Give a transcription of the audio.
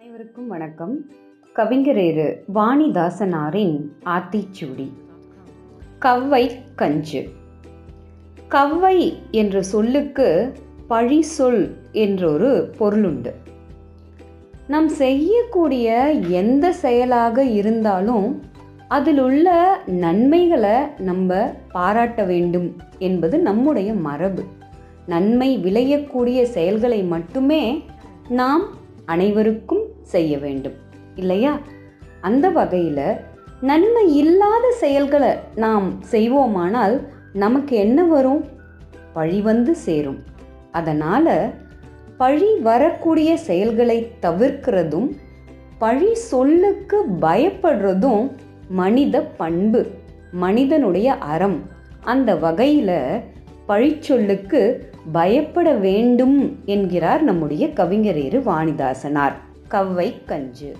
அனைவருக்கும் வணக்கம். கவிஞரேறு வாணிதாசனாரின் ஆத்திச்சூடி. கவ்வை கஞ்சு. கவ்வை என்ற சொல்லுக்கு பழி சொல் என்றொரு பொருளுண்டு. நாம் செய்யக்கூடிய எந்த செயலாக இருந்தாலும் அதில் உள்ள நன்மைகளை நம்ம பாராட்ட வேண்டும் என்பது நம்முடைய மரபு. நன்மை விளையக்கூடிய செயல்களை மட்டுமே நாம் அனைவருக்கும் செய்ய வேண்டும். இல்லையா? அந்த வகையில் நன்மை இல்லாத செயல்களை நாம் செய்வோமானால் நமக்கு என்ன வரும்? பழி வந்து சேரும். அதனால் பழி வரக்கூடிய செயல்களை தவிர்க்கிறதும் பழி சொல்லுக்கு பயப்படுறதும் மனித பண்பு மனிதனுடைய அறம். அந்த வகையில் பழிச்சொல்லுக்கு பயப்பட வேண்டும் என்கிறார் நம்முடைய கவிஞரேறு வாணிதாசனார். கவ்வை கஞ்சு.